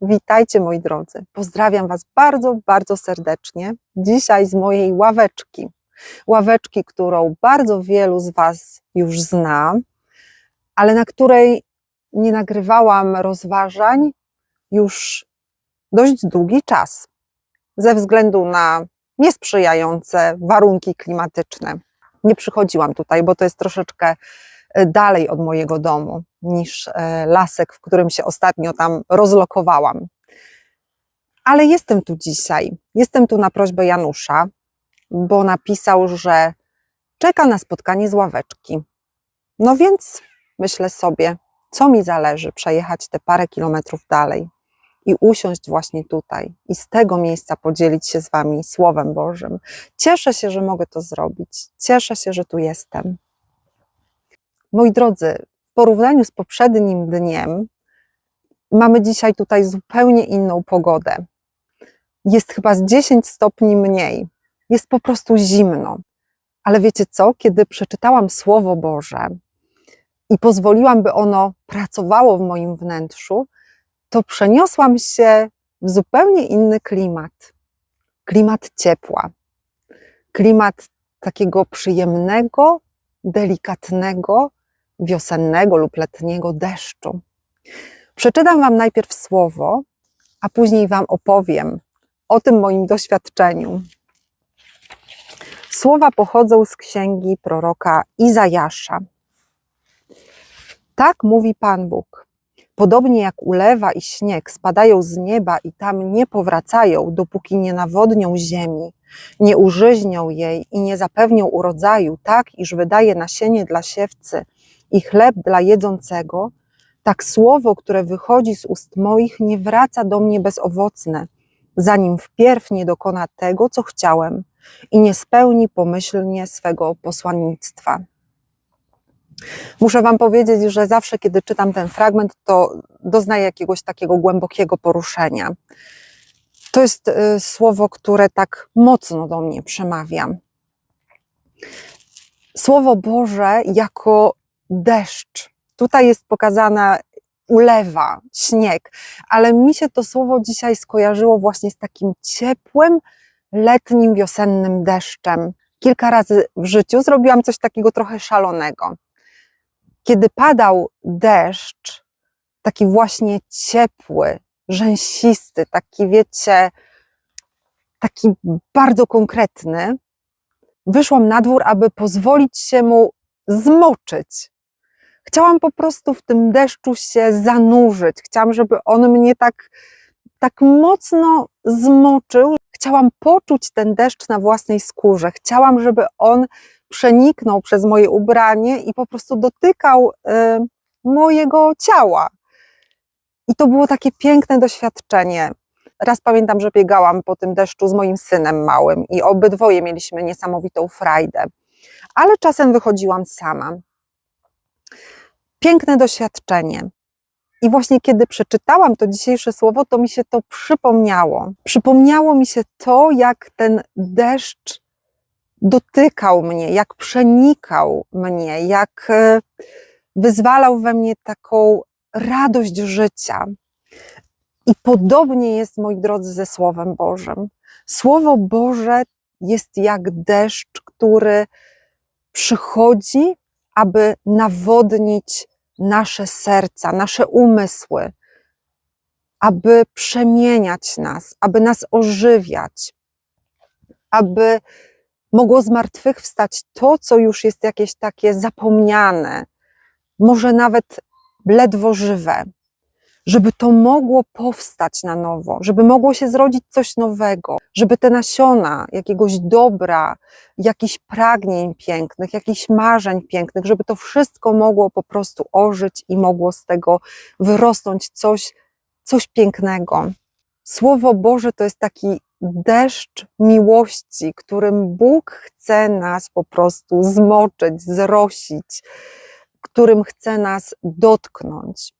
Witajcie moi drodzy. Pozdrawiam Was bardzo, bardzo serdecznie. Dzisiaj z mojej ławeczki. Ławeczki, którą bardzo wielu z Was już zna, ale na której nie nagrywałam rozważań już dość długi czas ze względu na niesprzyjające warunki klimatyczne. Nie przychodziłam tutaj, bo to jest troszeczkę dalej od mojego domu niż e, lasek, w którym się ostatnio tam rozlokowałam. Ale jestem tu dzisiaj. Jestem tu na prośbę Janusza, bo napisał, że czeka na spotkanie z ławeczki. No więc myślę sobie, co mi zależy przejechać te parę kilometrów dalej i usiąść właśnie tutaj i z tego miejsca podzielić się z Wami Słowem Bożym. Cieszę się, że mogę to zrobić. Cieszę się, że tu jestem. Moi drodzy, w porównaniu z poprzednim dniem, mamy dzisiaj tutaj zupełnie inną pogodę. Jest chyba z 10 stopni mniej. Jest po prostu zimno. Ale wiecie co? Kiedy przeczytałam Słowo Boże i pozwoliłam, by ono pracowało w moim wnętrzu, to przeniosłam się w zupełnie inny klimat. Klimat ciepła. Klimat takiego przyjemnego, delikatnego, wiosennego lub letniego deszczu. Przeczytam Wam najpierw słowo, a później Wam opowiem o tym moim doświadczeniu. Słowa pochodzą z księgi proroka Izajasza. Tak mówi Pan Bóg. Podobnie jak ulewa i śnieg spadają z nieba i tam nie powracają, dopóki nie nawodnią ziemi, nie użyźnią jej i nie zapewnią urodzaju, tak iż wydaje nasienie dla siewcy i chleb dla jedzącego, tak słowo, które wychodzi z ust moich, nie wraca do mnie bezowocne, zanim wpierw nie dokona tego, co chciałem i nie spełni pomyślnie swego posłannictwa. Muszę Wam powiedzieć, że zawsze, kiedy czytam ten fragment, to doznaję jakiegoś takiego głębokiego poruszenia. To jest y, słowo, które tak mocno do mnie przemawia. Słowo Boże jako deszcz. Tutaj jest pokazana ulewa, śnieg, ale mi się to słowo dzisiaj skojarzyło właśnie z takim ciepłym, letnim, wiosennym deszczem. Kilka razy w życiu zrobiłam coś takiego trochę szalonego kiedy padał deszcz, taki właśnie ciepły, rzęsisty, taki wiecie, taki bardzo konkretny, wyszłam na dwór, aby pozwolić się mu zmoczyć. Chciałam po prostu w tym deszczu się zanurzyć. Chciałam, żeby on mnie tak, tak mocno zmoczył. Chciałam poczuć ten deszcz na własnej skórze. Chciałam, żeby on przeniknął przez moje ubranie i po prostu dotykał y, mojego ciała. I to było takie piękne doświadczenie. Raz pamiętam, że biegałam po tym deszczu z moim synem małym i obydwoje mieliśmy niesamowitą frajdę, ale czasem wychodziłam sama. Piękne doświadczenie. I właśnie kiedy przeczytałam to dzisiejsze słowo, to mi się to przypomniało. Przypomniało mi się to, jak ten deszcz dotykał mnie, jak przenikał mnie, jak e, wyzwalał we mnie taką radość życia. I podobnie jest, moi drodzy, ze Słowem Bożym. Słowo Boże jest jak deszcz, który przychodzi, aby nawodnić nasze serca, nasze umysły, aby przemieniać nas, aby nas ożywiać, aby mogło zmartwychwstać to, co już jest jakieś takie zapomniane, może nawet ledwo żywe, żeby to mogło powstać na nowo, żeby mogło się zrodzić coś nowego, żeby te nasiona jakiegoś dobra, jakichś pragnień pięknych, jakichś marzeń pięknych, żeby to wszystko mogło po prostu ożyć i mogło z tego wyrosnąć coś, coś pięknego. Słowo Boże to jest taki deszcz miłości, którym Bóg chce nas po prostu zmoczyć, zrosić, którym chce nas dotknąć.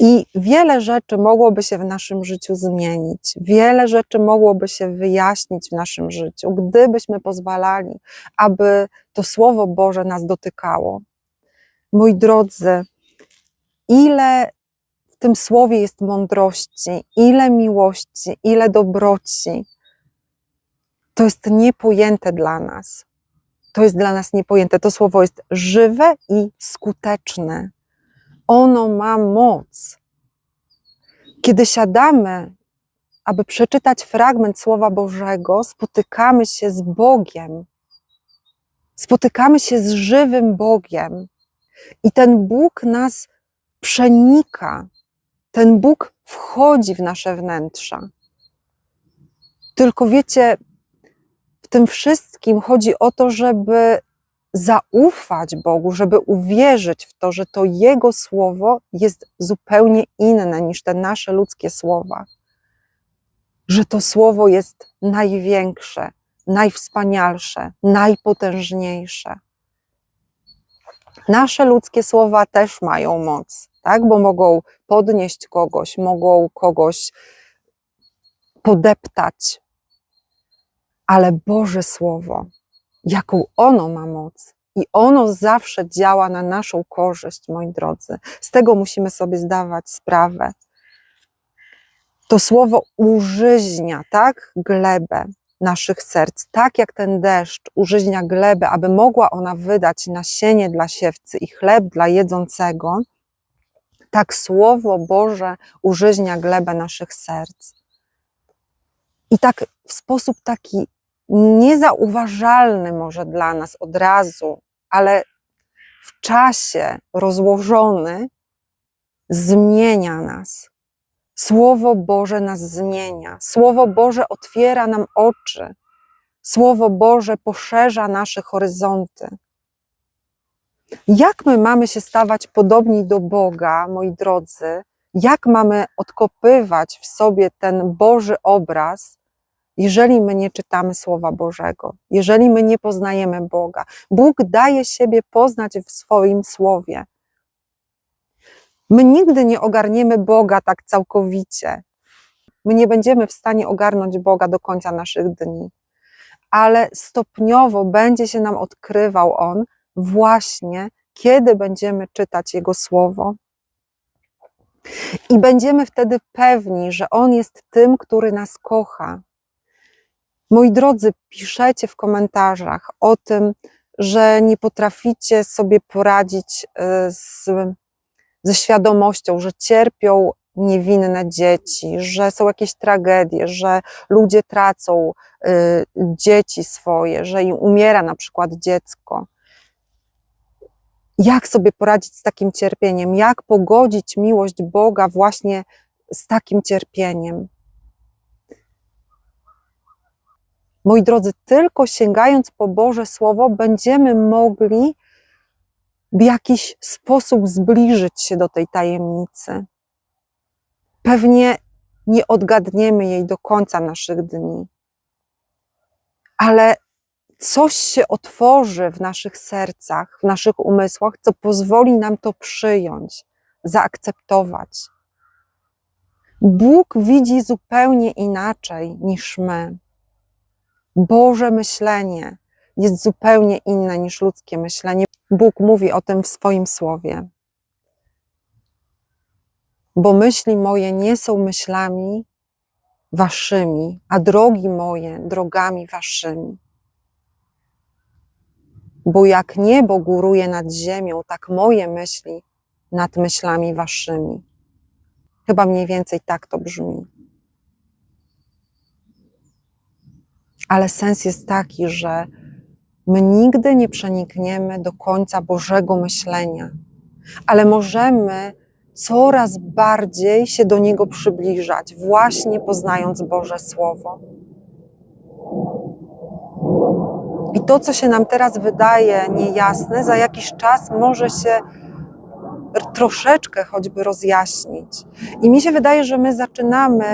I wiele rzeczy mogłoby się w naszym życiu zmienić, wiele rzeczy mogłoby się wyjaśnić w naszym życiu, gdybyśmy pozwalali, aby to Słowo Boże nas dotykało. Moi drodzy, ile w tym słowie jest mądrości, ile miłości, ile dobroci. To jest niepojęte dla nas. To jest dla nas niepojęte. To słowo jest żywe i skuteczne. Ono ma moc. Kiedy siadamy, aby przeczytać fragment Słowa Bożego, spotykamy się z Bogiem. Spotykamy się z żywym Bogiem. I ten Bóg nas przenika. Ten Bóg wchodzi w nasze wnętrza. Tylko wiecie, w tym wszystkim chodzi o to, żeby zaufać Bogu, żeby uwierzyć w to, że to Jego słowo jest zupełnie inne niż te nasze ludzkie słowa. Że to słowo jest największe, najwspanialsze, najpotężniejsze. Nasze ludzkie słowa też mają moc, tak? bo mogą podnieść kogoś, mogą kogoś podeptać. Ale Boże Słowo, jaką ono ma moc, i ono zawsze działa na naszą korzyść, moi drodzy. Z tego musimy sobie zdawać sprawę. To słowo użyźnia, tak, glebę naszych serc, tak jak ten deszcz użyźnia glebę, aby mogła ona wydać nasienie dla siewcy i chleb dla jedzącego, tak Słowo Boże użyźnia glebę naszych serc. I tak w sposób taki niezauważalny może dla nas od razu, ale w czasie rozłożony, zmienia nas. Słowo Boże nas zmienia. Słowo Boże otwiera nam oczy. Słowo Boże poszerza nasze horyzonty. Jak my mamy się stawać podobni do Boga, moi drodzy? Jak mamy odkopywać w sobie ten Boży obraz, jeżeli my nie czytamy Słowa Bożego, jeżeli my nie poznajemy Boga? Bóg daje siebie poznać w swoim Słowie. My nigdy nie ogarniemy Boga tak całkowicie. My nie będziemy w stanie ogarnąć Boga do końca naszych dni, ale stopniowo będzie się nam odkrywał On właśnie, kiedy będziemy czytać Jego Słowo. I będziemy wtedy pewni, że On jest tym, który nas kocha. Moi drodzy, piszecie w komentarzach o tym, że nie potraficie sobie poradzić y, z ze świadomością, że cierpią niewinne dzieci, że są jakieś tragedie, że ludzie tracą y, dzieci swoje, że im umiera na przykład dziecko. Jak sobie poradzić z takim cierpieniem? Jak pogodzić miłość Boga właśnie z takim cierpieniem? Moi drodzy, tylko sięgając po Boże Słowo, będziemy mogli w jakiś sposób zbliżyć się do tej tajemnicy. Pewnie nie odgadniemy jej do końca naszych dni, ale coś się otworzy w naszych sercach, w naszych umysłach, co pozwoli nam to przyjąć, zaakceptować. Bóg widzi zupełnie inaczej niż my. Boże myślenie jest zupełnie inne niż ludzkie myślenie. Bóg mówi o tym w swoim słowie. Bo myśli moje nie są myślami waszymi, a drogi moje drogami waszymi. Bo jak niebo góruje nad ziemią, tak moje myśli nad myślami waszymi. Chyba mniej więcej tak to brzmi. Ale sens jest taki, że My nigdy nie przenikniemy do końca Bożego myślenia, ale możemy coraz bardziej się do Niego przybliżać, właśnie poznając Boże Słowo. I to, co się nam teraz wydaje niejasne, za jakiś czas może się troszeczkę choćby rozjaśnić. I mi się wydaje, że my zaczynamy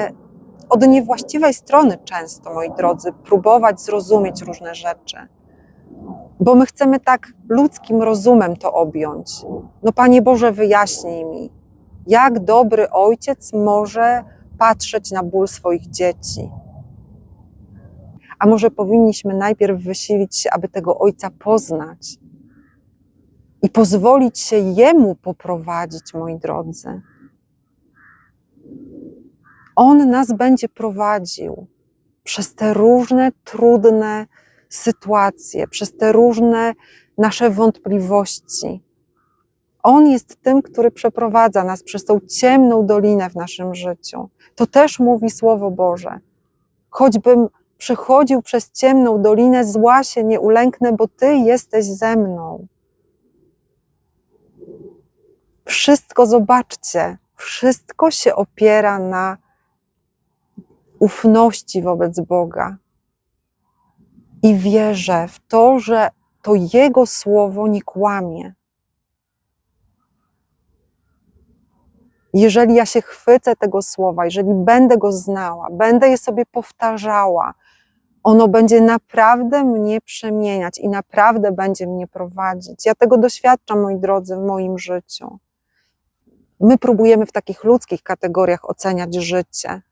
od niewłaściwej strony często, moi drodzy, próbować zrozumieć różne rzeczy bo my chcemy tak ludzkim rozumem to objąć. No Panie Boże, wyjaśnij mi, jak dobry ojciec może patrzeć na ból swoich dzieci. A może powinniśmy najpierw wysilić się, aby tego ojca poznać i pozwolić się jemu poprowadzić, moi drodzy. On nas będzie prowadził przez te różne trudne sytuacje, przez te różne nasze wątpliwości. On jest tym, który przeprowadza nas przez tą ciemną dolinę w naszym życiu. To też mówi Słowo Boże. Choćbym przechodził przez ciemną dolinę, zła się nie ulęknę, bo Ty jesteś ze mną. Wszystko zobaczcie, wszystko się opiera na ufności wobec Boga. I wierzę w to, że to Jego słowo nie kłamie. Jeżeli ja się chwycę tego słowa, jeżeli będę go znała, będę je sobie powtarzała, ono będzie naprawdę mnie przemieniać i naprawdę będzie mnie prowadzić. Ja tego doświadczam, moi drodzy, w moim życiu. My próbujemy w takich ludzkich kategoriach oceniać życie.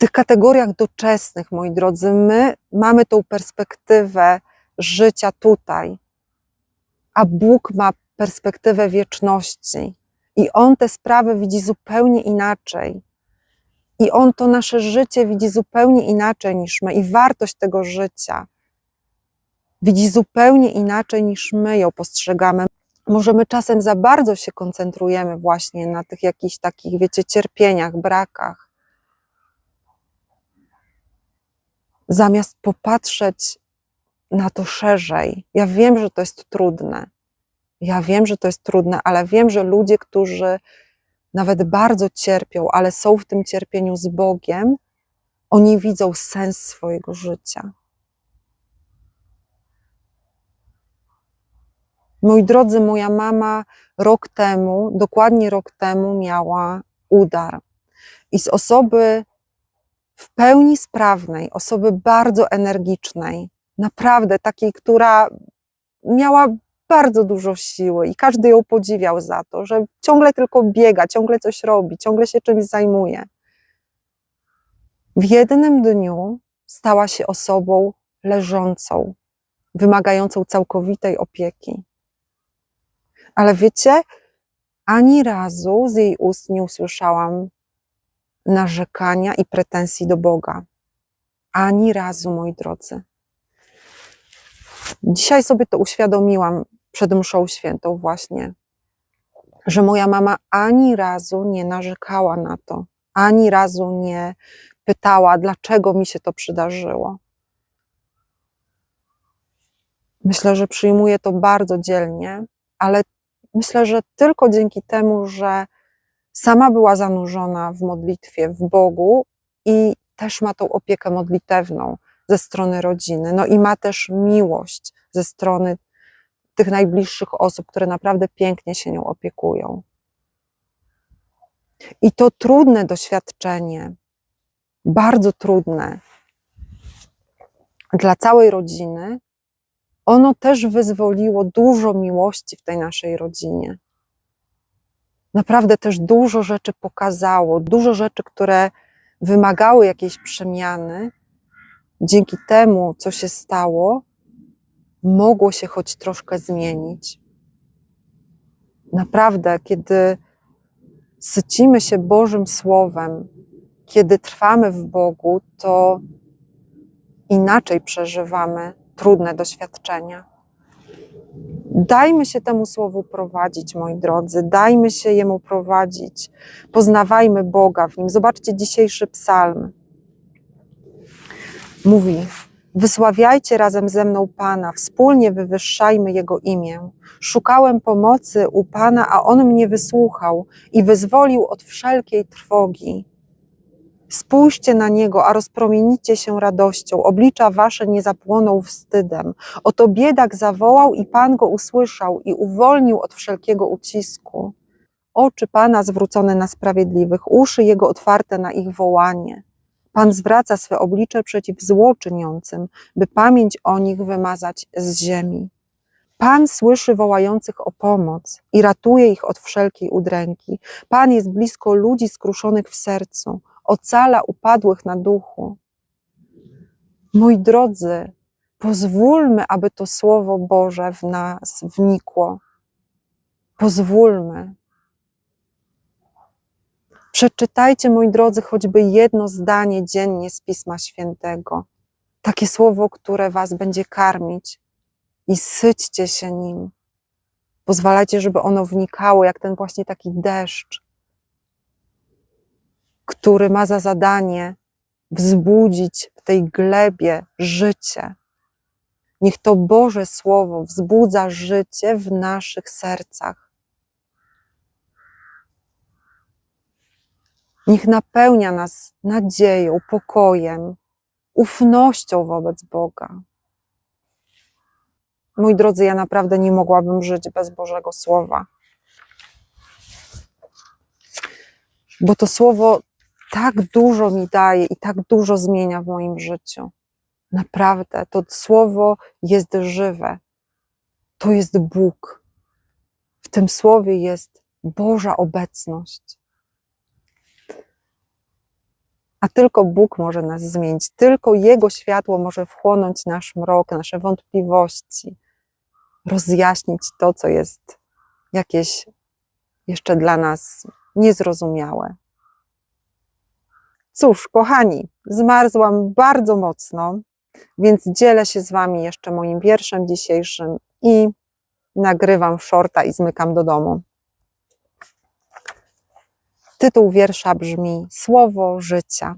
Tych kategoriach doczesnych, moi drodzy, my mamy tą perspektywę życia tutaj, a Bóg ma perspektywę wieczności. I On te sprawy widzi zupełnie inaczej. I On to nasze życie widzi zupełnie inaczej niż my, i wartość tego życia widzi zupełnie inaczej niż my ją postrzegamy. Może my czasem za bardzo się koncentrujemy właśnie na tych jakichś takich, wiecie, cierpieniach, brakach. Zamiast popatrzeć na to szerzej. Ja wiem, że to jest trudne. Ja wiem, że to jest trudne, ale wiem, że ludzie, którzy nawet bardzo cierpią, ale są w tym cierpieniu z Bogiem, oni widzą sens swojego życia. Moi drodzy, moja mama rok temu, dokładnie rok temu, miała udar. I z osoby w pełni sprawnej, osoby bardzo energicznej, naprawdę takiej, która miała bardzo dużo siły i każdy ją podziwiał za to, że ciągle tylko biega, ciągle coś robi, ciągle się czymś zajmuje. W jednym dniu stała się osobą leżącą, wymagającą całkowitej opieki. Ale wiecie, ani razu z jej ust nie usłyszałam narzekania i pretensji do Boga. Ani razu, moi drodzy. Dzisiaj sobie to uświadomiłam przed mszą świętą właśnie, że moja mama ani razu nie narzekała na to, ani razu nie pytała, dlaczego mi się to przydarzyło. Myślę, że przyjmuje to bardzo dzielnie, ale myślę, że tylko dzięki temu, że sama była zanurzona w modlitwie, w Bogu i też ma tą opiekę modlitewną ze strony rodziny, no i ma też miłość ze strony tych najbliższych osób, które naprawdę pięknie się nią opiekują. I to trudne doświadczenie, bardzo trudne dla całej rodziny, ono też wyzwoliło dużo miłości w tej naszej rodzinie. Naprawdę też dużo rzeczy pokazało, dużo rzeczy, które wymagały jakiejś przemiany. Dzięki temu, co się stało, mogło się choć troszkę zmienić. Naprawdę, kiedy sycimy się Bożym Słowem, kiedy trwamy w Bogu, to inaczej przeżywamy trudne doświadczenia. Dajmy się temu słowu prowadzić, moi drodzy, dajmy się jemu prowadzić. Poznawajmy Boga w nim. Zobaczcie dzisiejszy psalm. Mówi: Wysławiajcie razem ze mną Pana, wspólnie wywyższajmy Jego imię. Szukałem pomocy u Pana, a On mnie wysłuchał i wyzwolił od wszelkiej trwogi. Spójrzcie na Niego, a rozpromienicie się radością, oblicza Wasze nie zapłoną wstydem. Oto biedak zawołał i Pan go usłyszał i uwolnił od wszelkiego ucisku. Oczy Pana zwrócone na sprawiedliwych, uszy Jego otwarte na ich wołanie. Pan zwraca swe oblicze przeciw złoczyniącym, by pamięć o nich wymazać z ziemi. Pan słyszy wołających o pomoc i ratuje ich od wszelkiej udręki. Pan jest blisko ludzi skruszonych w sercu, ocala upadłych na duchu. Moi drodzy, pozwólmy, aby to Słowo Boże w nas wnikło. Pozwólmy. Przeczytajcie, moi drodzy, choćby jedno zdanie dziennie z Pisma Świętego. Takie słowo, które Was będzie karmić i syćcie się nim. Pozwalajcie, żeby ono wnikało, jak ten właśnie taki deszcz, który ma za zadanie wzbudzić w tej glebie życie. Niech to Boże Słowo wzbudza życie w naszych sercach. Niech napełnia nas nadzieją, pokojem, ufnością wobec Boga. Mój drodzy, ja naprawdę nie mogłabym żyć bez Bożego Słowa. Bo to Słowo tak dużo mi daje i tak dużo zmienia w moim życiu. Naprawdę, to Słowo jest żywe. To jest Bóg. W tym Słowie jest Boża obecność. A tylko Bóg może nas zmienić, tylko Jego światło może wchłonąć nasz mrok, nasze wątpliwości, rozjaśnić to, co jest jakieś jeszcze dla nas niezrozumiałe. Cóż, kochani, zmarzłam bardzo mocno, więc dzielę się z Wami jeszcze moim wierszem dzisiejszym i nagrywam shorta i zmykam do domu. Tytuł wiersza brzmi Słowo życia.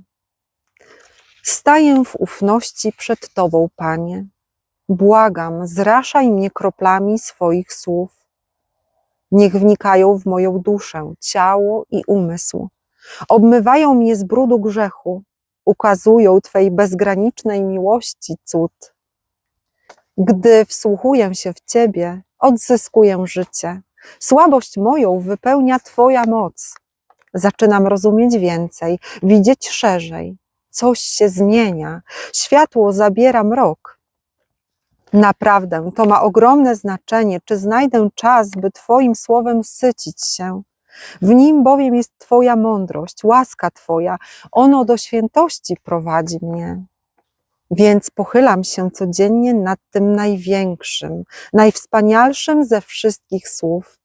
Staję w ufności przed Tobą, Panie. Błagam, zraszaj mnie kroplami swoich słów. Niech wnikają w moją duszę, ciało i umysł. Obmywają mnie z brudu grzechu, ukazują Twej bezgranicznej miłości cud. Gdy wsłuchuję się w Ciebie, odzyskuję życie. Słabość moją wypełnia Twoja moc. Zaczynam rozumieć więcej, widzieć szerzej. Coś się zmienia, światło zabiera mrok. Naprawdę, to ma ogromne znaczenie, czy znajdę czas, by Twoim słowem sycić się. W nim bowiem jest Twoja mądrość, łaska Twoja, ono do świętości prowadzi mnie. Więc pochylam się codziennie nad tym największym, najwspanialszym ze wszystkich słów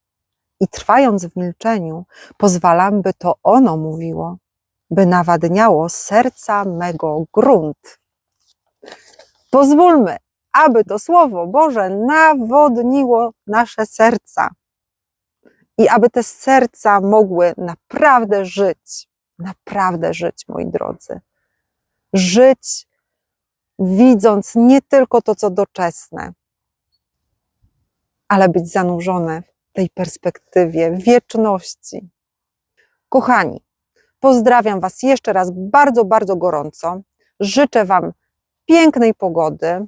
i trwając w milczeniu, pozwalam, by to ono mówiło, by nawadniało serca mego grunt. Pozwólmy, aby to Słowo Boże nawodniło nasze serca i aby te serca mogły naprawdę żyć, naprawdę żyć, moi drodzy. Żyć, widząc nie tylko to, co doczesne, ale być zanurzone w tej perspektywie wieczności. Kochani, pozdrawiam Was jeszcze raz bardzo, bardzo gorąco. Życzę Wam pięknej pogody,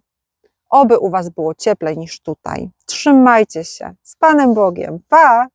oby u Was było cieplej niż tutaj. Trzymajcie się. Z Panem Bogiem. Pa!